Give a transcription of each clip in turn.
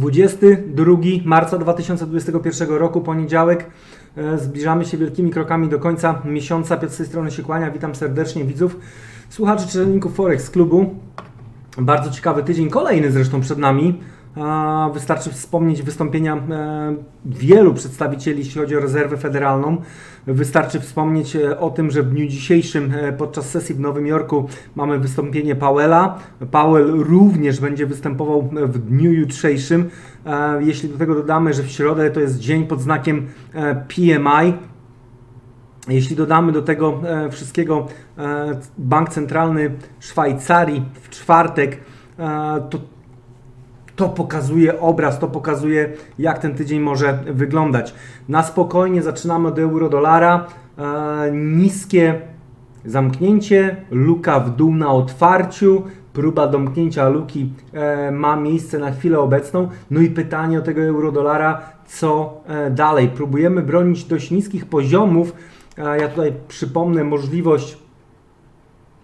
22 marca 2021 roku, poniedziałek. E, Zbliżamy się wielkimi krokami do końca miesiąca. Piotr z tej strony się kłania. Witam serdecznie widzów, słuchaczy czytelników Forex Klubu. Bardzo ciekawy tydzień, kolejny zresztą przed nami. Wystarczy wspomnieć wystąpienia e, wielu przedstawicieli, jeśli chodzi o rezerwę federalną. Wystarczy wspomnieć e, o tym, że w dniu dzisiejszym e, podczas sesji w Nowym Jorku mamy wystąpienie Powella. Powell również będzie występował w dniu jutrzejszym. Jeśli do tego dodamy, że w środę to jest dzień pod znakiem PMI, jeśli dodamy do tego wszystkiego Bank Centralny Szwajcarii w czwartek, to to pokazuje obraz, to pokazuje jak ten tydzień może wyglądać. Na spokojnie zaczynamy od euro-dolara. E, niskie zamknięcie, luka w dół na otwarciu, próba domknięcia luki e, ma miejsce na chwilę obecną. No i pytanie o tego euro-dolara, co e, dalej? Próbujemy bronić dość niskich poziomów. E, ja tutaj przypomnę możliwość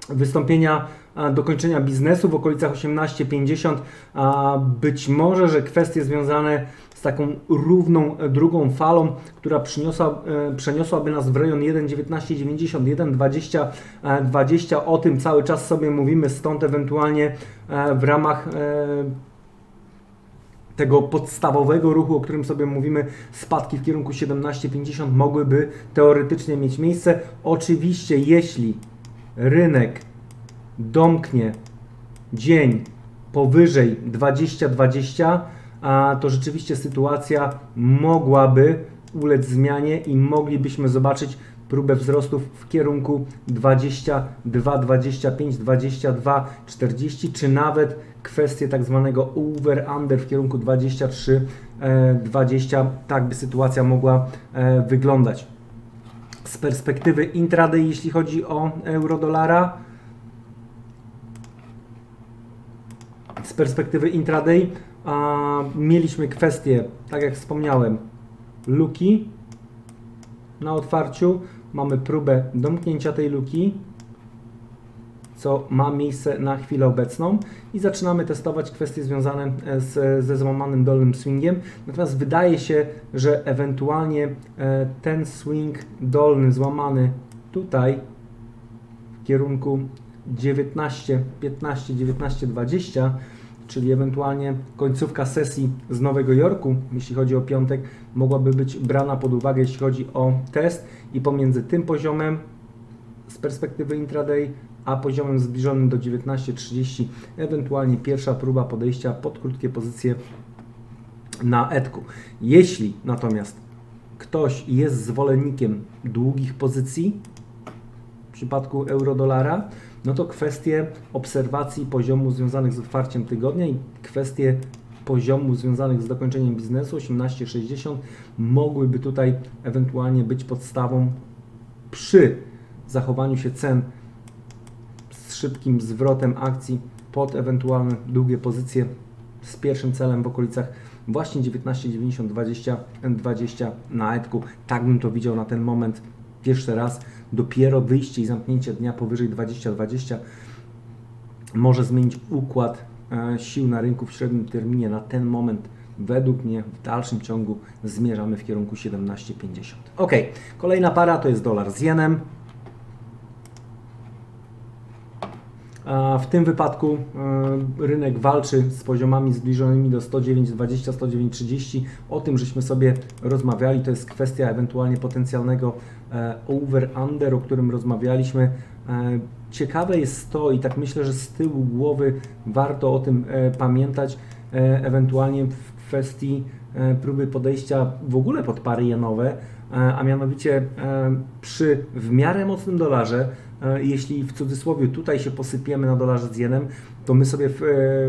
wystąpienia dokończenia biznesu w okolicach 18.50. a, Być może, że kwestie związane z taką równą e, drugą falą, która przyniosła, e, przeniosłaby nas w rejon 1.1990, 1.20, e, 20. O tym cały czas sobie mówimy, stąd ewentualnie w ramach tego podstawowego ruchu, o którym sobie mówimy, spadki w kierunku 17,50 mogłyby teoretycznie mieć miejsce. Oczywiście, jeśli rynek domknie dzień powyżej 20-20, a to rzeczywiście sytuacja mogłaby ulec zmianie i moglibyśmy zobaczyć próbę wzrostów w kierunku 22, 25, 22, 40, czy nawet kwestię tak zwanego over-under w kierunku 23, e, 20. Tak by sytuacja mogła e, wyglądać. Z perspektywy intraday, jeśli chodzi o euro-dolara, z perspektywy intraday a, mieliśmy kwestię, tak jak wspomniałem, luki na otwarciu. Mamy próbę domknięcia tej luki, co ma miejsce na chwilę obecną i zaczynamy testować kwestie związane e, z, ze złamanym dolnym swingiem. Natomiast wydaje się, że ewentualnie e, ten swing dolny złamany tutaj w kierunku 19, 15, 19, 20, czyli ewentualnie końcówka sesji z Nowego Jorku, jeśli chodzi o piątek, mogłaby być brana pod uwagę, jeśli chodzi o test i pomiędzy tym poziomem z perspektywy intraday, a poziomem zbliżonym do 19.30, ewentualnie pierwsza próba podejścia pod krótkie pozycje na etku. Jeśli natomiast ktoś jest zwolennikiem długich pozycji, w przypadku euro-dolara, no to kwestie obserwacji poziomu związanych z otwarciem tygodnia i kwestie poziomu związanych z dokończeniem biznesu 1860 mogłyby tutaj ewentualnie być podstawą przy zachowaniu się cen z szybkim zwrotem akcji pod ewentualne długie pozycje z pierwszym celem w okolicach właśnie 19,90 20, 20 na etku. Tak bym to widział na ten moment pierwszy raz. Dopiero wyjście i zamknięcie dnia powyżej 20-20 może zmienić układ e, sił na rynku w średnim terminie. Na ten moment według mnie w dalszym ciągu zmierzamy w kierunku 17,50. Ok, kolejna para to jest dolar z jenem. W tym wypadku e, rynek walczy z poziomami zbliżonymi do 109,20, 109,30. O tym żeśmy sobie rozmawiali. To jest kwestia ewentualnie potencjalnego over-under, o którym rozmawialiśmy. E, Ciekawe jest to i tak myślę, że z tyłu głowy warto o tym e, pamiętać, e, ewentualnie w kwestii e, próby podejścia w ogóle pod pary jenowe, e, a mianowicie e, przy w miarę mocnym dolarze, jeśli w cudzysłowie tutaj się posypiemy na dolarze z jenem, to my sobie w,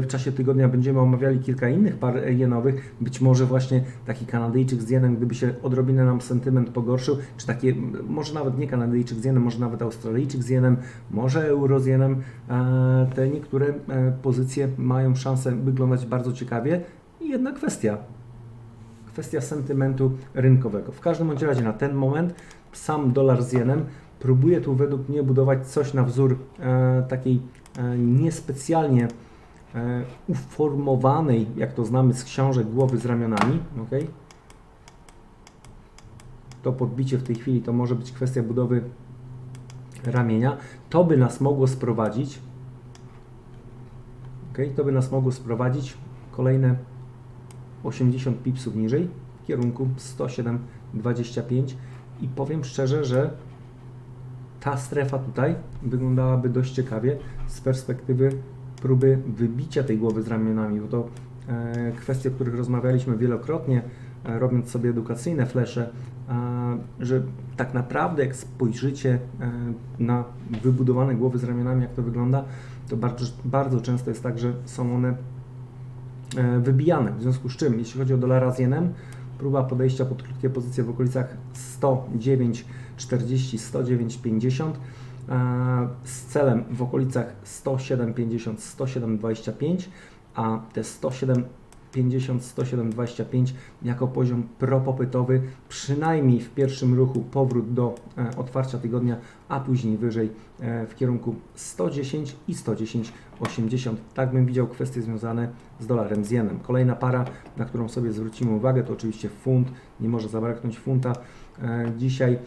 w czasie tygodnia będziemy omawiali kilka innych par jenowych, być może właśnie taki Kanadyjczyk z jenem, gdyby się odrobinę nam sentyment pogorszył, czy takie, może nawet nie Kanadyjczyk z jenem, może nawet Australijczyk z jenem, może euro z jenem, te niektóre pozycje mają szansę wyglądać bardzo ciekawie i jedna kwestia, kwestia sentymentu rynkowego. W każdym bądź razie na ten moment sam dolar z jenem próbuje tu według mnie budować coś na wzór e, takiej e, niespecjalnie e, uformowanej, jak to znamy z książek, głowy z ramionami. ok? To podbicie w tej chwili to może być kwestia budowy ramienia. To by nas mogło sprowadzić. ok? To by nas mogło sprowadzić kolejne 80 pipsów niżej w kierunku 107,25 i powiem szczerze, że ta strefa tutaj wyglądałaby dość ciekawie z perspektywy próby wybicia tej głowy z ramionami, bo to e, kwestie, o których rozmawialiśmy wielokrotnie, e, robiąc sobie edukacyjne flesze, e, że tak naprawdę jak spojrzycie e, na wybudowane głowy z ramionami, jak to wygląda, to bardzo, bardzo często jest tak, że są one wybijane. W związku z czym, jeśli chodzi o dolara z jenem, próba podejścia pod krótkie pozycje w okolicach 109,40, 109,50 e, z celem w okolicach 107,50, 107,25, a te 107,50, 107,25 jako poziom propopytowy, przynajmniej w pierwszym ruchu powrót do e, otwarcia tygodnia, a później wyżej e, w kierunku 110 i 110,80. Tak bym widział kwestie związane z dolarem, z jenem. Kolejna para, na którą sobie zwrócimy uwagę, to oczywiście funt. Nie może zabraknąć funta. E, Dzisiaj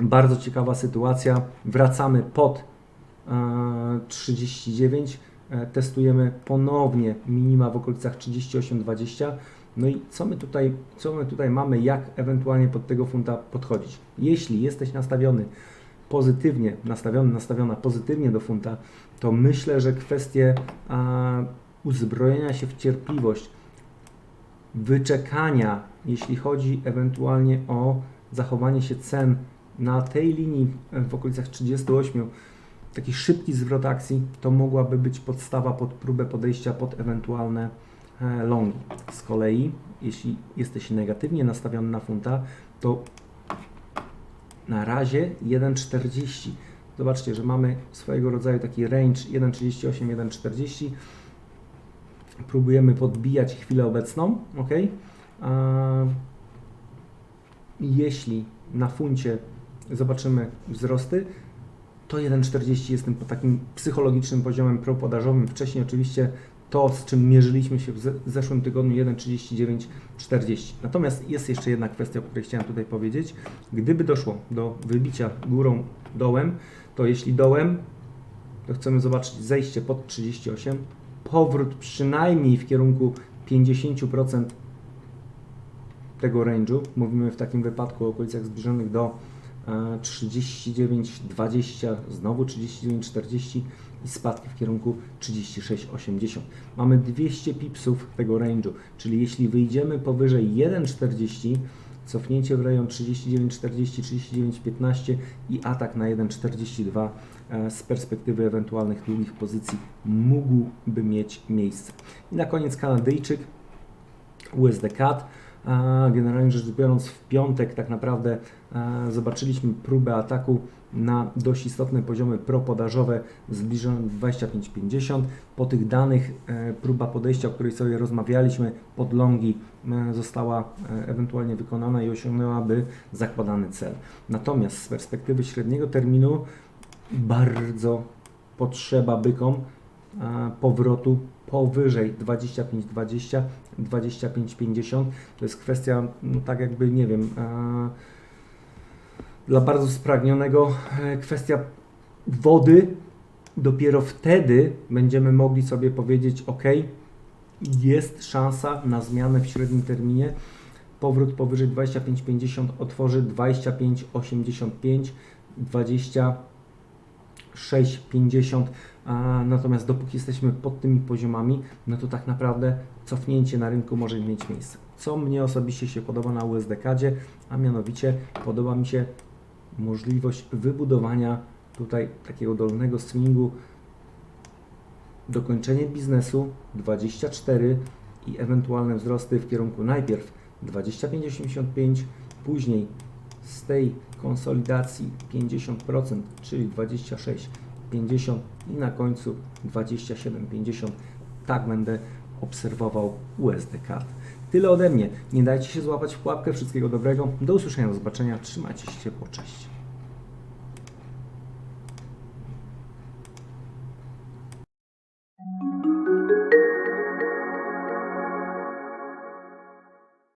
bardzo ciekawa sytuacja. Wracamy pod e, 39. E, Testujemy ponownie minima w okolicach 38,20. No i co my, tutaj, co my tutaj mamy, jak ewentualnie pod tego funta podchodzić? Jeśli jesteś nastawiony pozytywnie, nastawiony, nastawiona pozytywnie do funta, to myślę, że kwestie a, uzbrojenia się w cierpliwość, wyczekania, jeśli chodzi ewentualnie o zachowanie się cen na tej linii w okolicach 38, taki szybki zwrot akcji, to mogłaby być podstawa pod próbę podejścia pod ewentualne e, longi. Z kolei, jeśli jesteś negatywnie nastawiony na funta, to na razie 1,40. Zobaczcie, że mamy swojego rodzaju taki range 1,38, 1,40. Próbujemy podbijać chwilę obecną, ok? A jeśli na funcie zobaczymy wzrosty, to 1,40 jest tym takim psychologicznym poziomem propodażowym. Wcześniej oczywiście to, z czym mierzyliśmy się w ze- zeszłym tygodniu 1,39,40. Natomiast jest jeszcze jedna kwestia, o której chciałem tutaj powiedzieć. Gdyby doszło do wybicia górą dołem, to jeśli dołem, to chcemy zobaczyć zejście pod 38, powrót przynajmniej w kierunku 50% tego range'u. Mówimy w takim wypadku o okolicach zbliżonych do 39,20, znowu 39,40 i spadki w kierunku 36,80. Mamy 200 pipsów tego range'u, czyli jeśli wyjdziemy powyżej 1,40, cofnięcie w rejon 39,40, 39,15 i atak na 1,42 e, z perspektywy ewentualnych długich pozycji mógłby mieć miejsce. I na koniec Kanadyjczyk, USD CAD. Generalnie rzecz biorąc, w piątek tak naprawdę e, zobaczyliśmy próbę ataku na dość istotne poziomy propodażowe zbliżone do 25,50. Po tych danych e, próba podejścia, o której sobie rozmawialiśmy, pod longi e, została ewentualnie wykonana i osiągnęłaby zakładany cel. Natomiast z perspektywy średniego terminu bardzo potrzeba bykom powrotu powyżej 25-20, 25-50. To jest kwestia, no tak jakby, nie wiem, e, dla bardzo spragnionego e, kwestia wody. Dopiero wtedy będziemy mogli sobie powiedzieć, ok, jest szansa na zmianę w średnim terminie. Powrót powyżej 25-50 otworzy 25-85, 20 6,50, a natomiast dopóki jesteśmy pod tymi poziomami, no to tak naprawdę cofnięcie na rynku może mieć miejsce. Co mnie osobiście się podoba na USD-kadzie, a mianowicie podoba mi się możliwość wybudowania tutaj takiego dolnego swingu, dokończenie biznesu 24 i ewentualne wzrosty w kierunku najpierw 25,85, później z tej konsolidacji 50%, czyli 26,50 i na końcu 27,50. Tak będę obserwował USD CAD. Tyle ode mnie. Nie dajcie się złapać w pułapkę. Wszystkiego dobrego. Do usłyszenia, do zobaczenia. Trzymajcie się ciepło. Cześć.